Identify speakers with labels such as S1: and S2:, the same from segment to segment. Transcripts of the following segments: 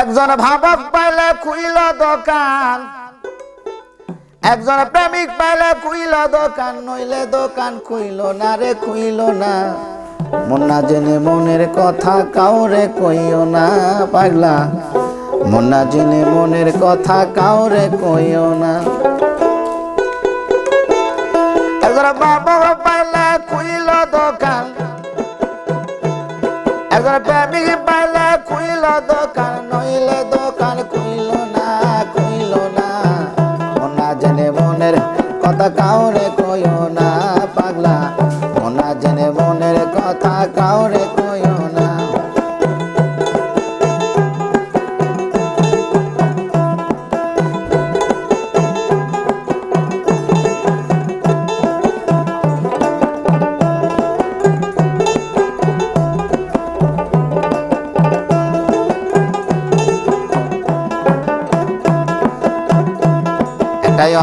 S1: একজন ভাবক পাইলে খুইল দোকান, একজন প্রেমিক পাইলে খুইল দোকান, নইলে দোকান খুইল না রে, খুইল না। মন জেনে মনের কথা কাউরে কইও না, পাগলা। মন জেনে মনের কথা কাউরে কইও না। একজন প্রেমিক পাইলে খুইল দোকান নইলে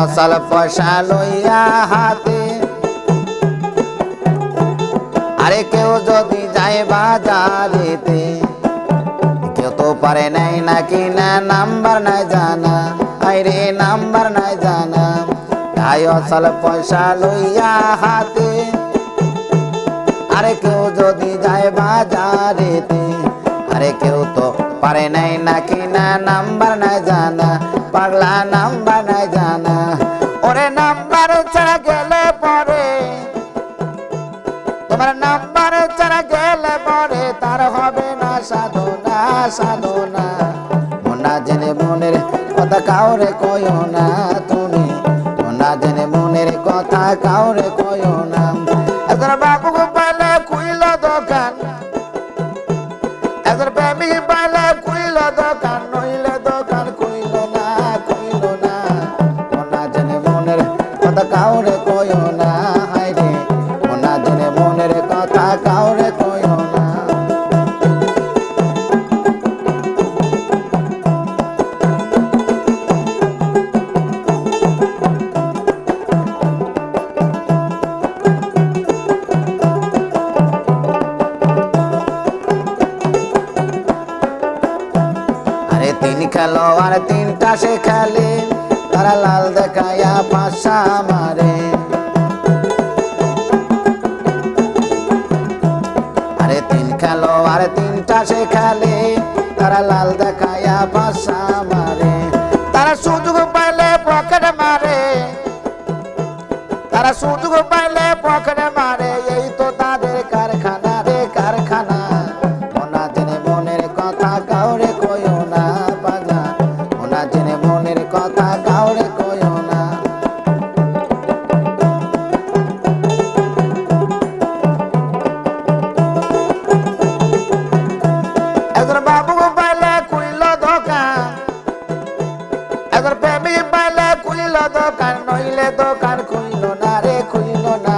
S1: অসাল পয়সা লইয়া হাতে। আরে কেউ যদি যায় বাজারেতে, কেউ তো পারে নাই নাকি না, নাম্বার নাই জানা। আরে নাম্বার নাই জানা। তাই অসাল পয়সা লইয়া হাতে। আরে কেউ যদি যায় বাজারেতে, আরে কেউ তো পারে নাই নাকি না, নাম্বার নাই জানা। পাগলা নাম্বার গেলে পরে, তোমার নাম্বার ছাড়া গেলে পরে, তার হবে না সাধনা সাধনা। মনা জেনে মনের কথা কাউরে কইও না তুমি। মনা জেনে মনের কথা কাউরে কইও না। একজন বাবু পাইলে খুইল দোকান। একজন প্রেমিক কথা কাউরে কইও না হাইরে মনা জেনে মনের কথা কাউরে কইও না। আরে তিন খেলো আর তিনটা সে খেলে। মারে আরে তিন খেলো, আরে তিনটা সে খেলে, তারা লাল দেখায়া ভাষা মারে তারা সুযোগ পাইলে পকেট মারে, তারা সুযোগ পাইলে পকেটে দোকান নইলে দোকান খুইল না রে খুইল না।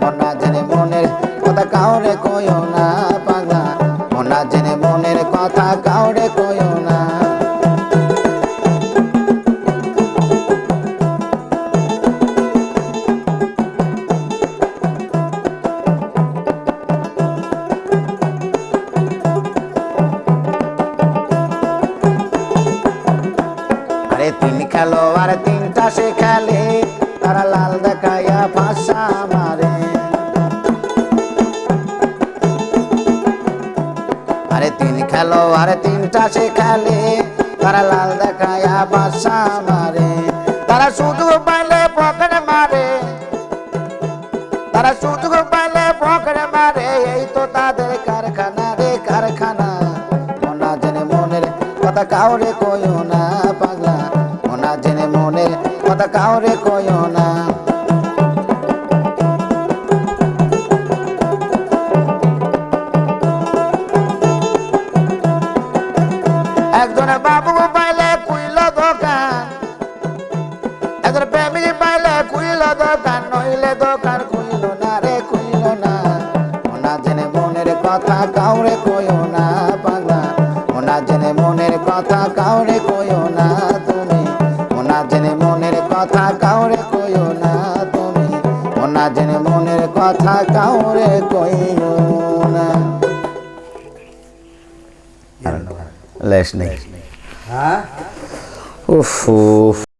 S1: মনা জেনে মনের কথা কাউরে কইও না, পাগলা। মনা জেনে মনের কথা কাউরে কইও না। আরে তিন খেলো আর তিনটা সে খেলে। আর তিনটা সে তারা লাল দেখাইয়া বাসা মারে। তারা শুধু পাইলে পকেট মারে। তারা শুধু পাইলে পকেট মারে। এই তো তাদের কারখানা রে কারখানা। মনা জেনে মনের কথা কাউরে কইও না পাগলা। মনা জেনে মনের কথা কাউরে কইও পাইলে দোকান নইলে দোকান খুইল না রে খুইল না। ওনা জেনে মনের কথা কাউরে কইও না পাগলা। ওনা জেনে মনের কথা কাউরে কইও না তুমি। ওনা জেনে মনের কথা কাউরে কইও না তুমি। ওনা জেনে মনের কথা কাউরে কইও না। লেশ নেই।
S2: হ্যাঁ?
S1: উফ উফ।